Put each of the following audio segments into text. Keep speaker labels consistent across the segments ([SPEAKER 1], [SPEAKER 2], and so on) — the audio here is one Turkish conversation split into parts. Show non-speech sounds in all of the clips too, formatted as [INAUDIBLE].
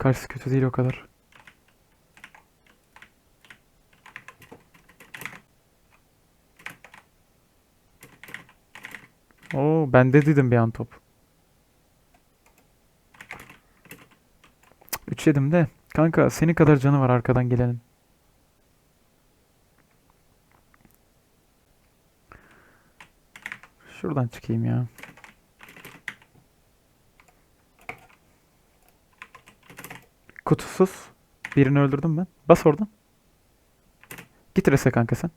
[SPEAKER 1] Karşısı kötü değil o kadar. Oo bende dedim bir an top. 3 yedim de. Kanka senin kadar canı var arkadan gelenin. Şuradan çıkayım ya. Kutusuz. Birini öldürdüm ben. Bas oradan. Git rese kanka sen.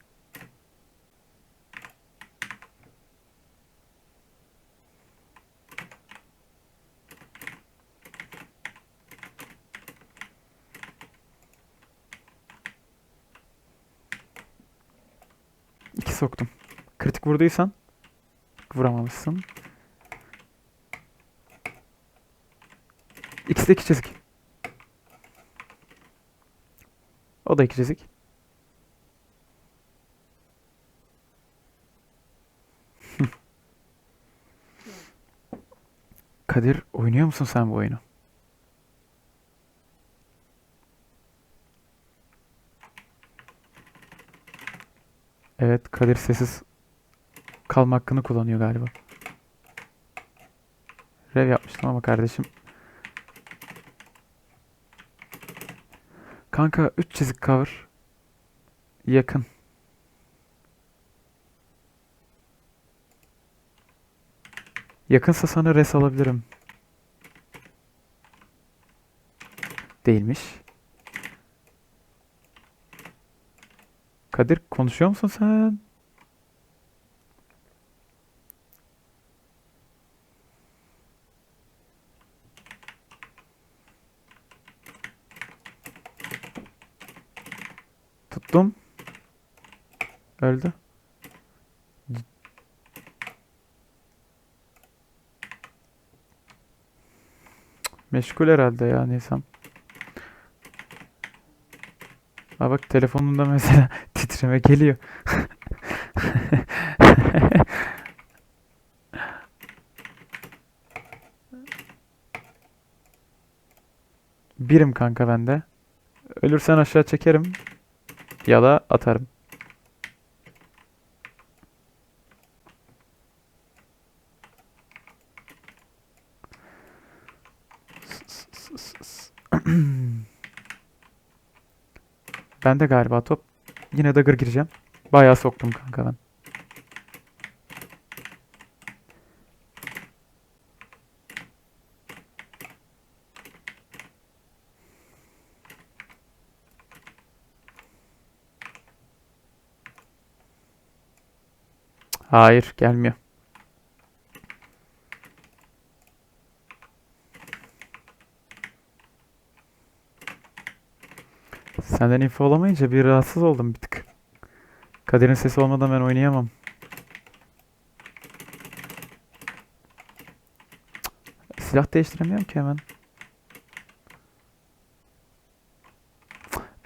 [SPEAKER 1] İki soktum. Kritik vurduysan vuramamışsın. İkisi de iki çizik. O da iki çizik. [LAUGHS] Kadir oynuyor musun sen bu oyunu? Evet, Kadir sessiz kalma hakkını kullanıyor galiba. Rev yapmıştım ama kardeşim. Kanka 3 çizik cover. Yakın. Yakınsa sana res alabilirim. Değilmiş. Kadir konuşuyor musun sen? Öldü. Meşgul herhalde ya Nisan. Aa bak telefonunda mesela [LAUGHS] titreme geliyor. [LAUGHS] Birim kanka bende. Ölürsen aşağı çekerim. Ya da atarım. Ben de galiba top. Yine dagger gireceğim. Bayağı soktum kanka ben. Hayır gelmiyor. Senden info olamayınca bir rahatsız oldum bir tık. Kader'in sesi olmadan ben oynayamam. Silah değiştiremiyorum ki hemen.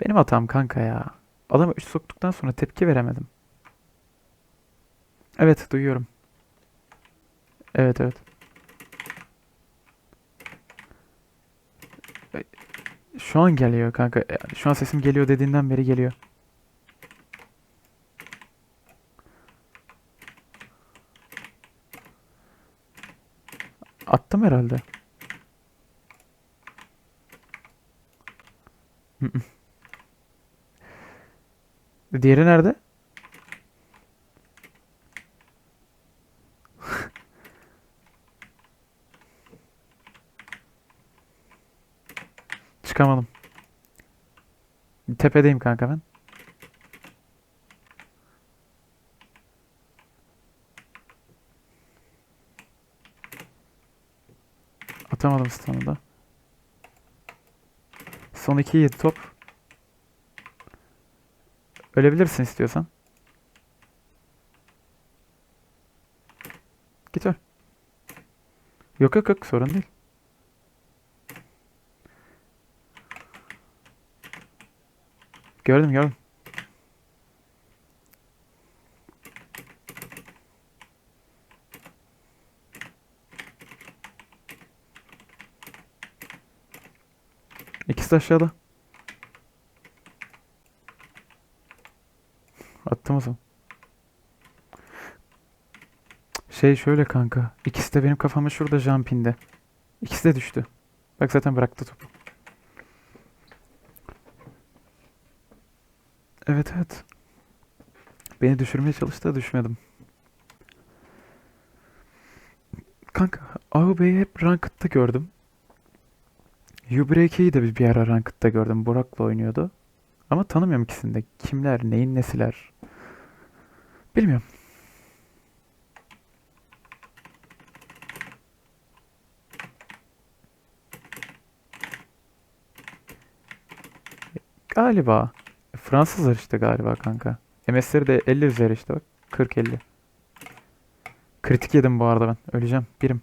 [SPEAKER 1] Benim hatam kanka ya. Adama 3 soktuktan sonra tepki veremedim. Evet duyuyorum. Evet evet. Şu an geliyor kanka. Yani Şu an sesim geliyor dediğinden beri geliyor. Attım herhalde. Diğeri nerede? Çıkamadım. Tepedeyim kanka ben. Atamadım stun'ı da. Son 2 yedi top. Ölebilirsin istiyorsan. Git öl. Yok yok yok sorun değil. Gördüm gördüm. İkisi aşağıda. Attım o zaman. Şey şöyle kanka. İkisi de benim kafama şurada jumping'de. İkisi de düştü. Bak zaten bıraktı topu. Evet evet. Beni düşürmeye çalıştı da düşmedim. Kanka AUB'yi hep Ranked'da gördüm. U-Break'i de bir ara Ranked'da gördüm. Burak'la oynuyordu. Ama tanımıyorum ikisini de. Kimler, neyin nesiler. Bilmiyorum. Galiba. Fransızlar işte galiba kanka. MS'leri de 50 üzeri işte bak. 40-50. Kritik yedim bu arada ben. Öleceğim. Birim.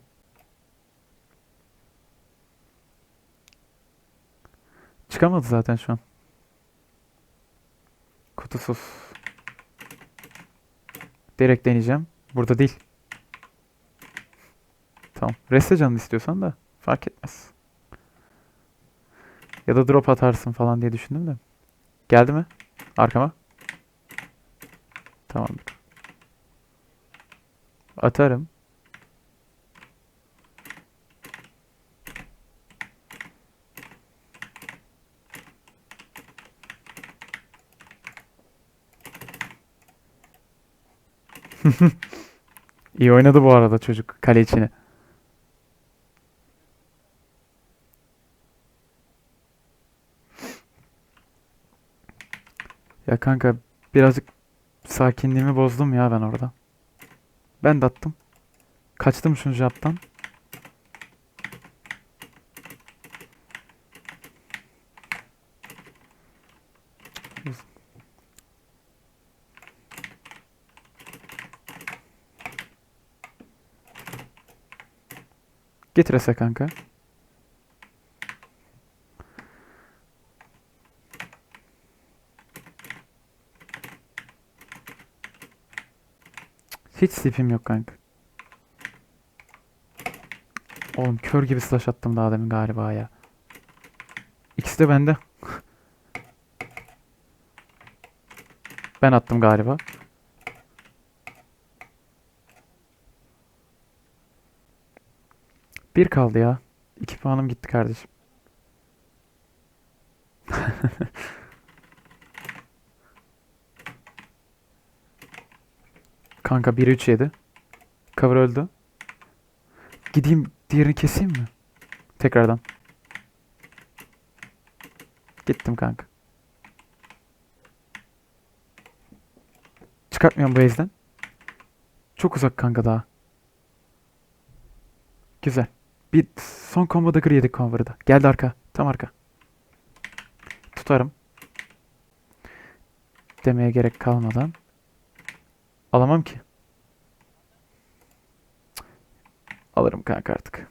[SPEAKER 1] Çıkamadı zaten şu an. Kutusuz. Direkt deneyeceğim. Burada değil. Tamam. Reste canını istiyorsan da fark etmez. Ya da drop atarsın falan diye düşündüm de. Geldi mi? Arkama. Tamamdır. Atarım. [LAUGHS] İyi oynadı bu arada çocuk kale içine. Ya kanka birazcık sakinliğimi bozdum ya ben orada. Ben de attım. Kaçtım şu japtan. Git rese kanka. Hiç sleep'im yok kanka. Oğlum kör gibi slash attım daha demin galiba ya. İkisi de bende. [LAUGHS] Ben attım galiba. Bir kaldı ya. İki puanım gitti kardeşim. [LAUGHS] Kanka 1-3 yedi. Cover öldü. Gideyim diğerini keseyim mi? Tekrardan. Gittim kanka. Çıkartmıyorum bu base'den. Çok uzak kanka daha. Güzel. Bir son combo'da gri yedik conver'da. Geldi arka. Tam arka. Tutarım. Demeye gerek kalmadan. Alamam ki. Alırım kanka artık.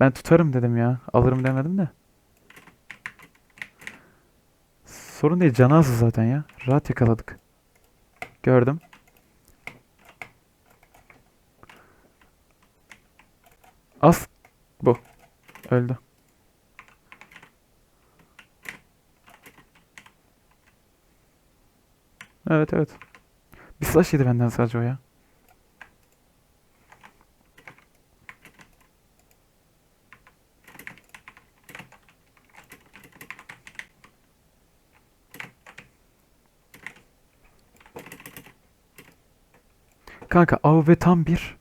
[SPEAKER 1] Ben tutarım dedim ya. Alırım demedim de. Sorun değil. Canı azı zaten ya. Rahat yakaladık. Gördüm. As. Bu. Öldü. Evet evet. Bir slash yedi benden sadece o ya. Kanka AWP tam bir.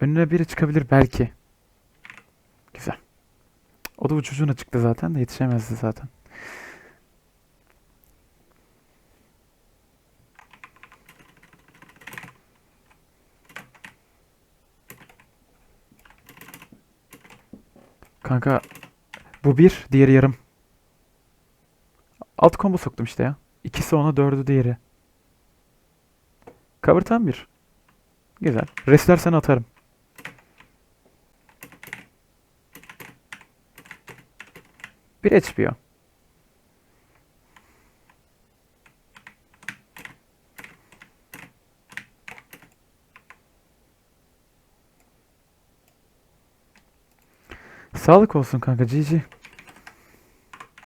[SPEAKER 1] Önüne biri çıkabilir belki. Güzel. O da uçucuna çıktı zaten de yetişemezdi zaten. Kanka bu bir, diğeri yarım. Alt combo soktum işte ya. İkisi ona dördü diğeri. Cover tam bir. Güzel. Restlersen atarım. Bir HP Sağlık olsun kanka GG.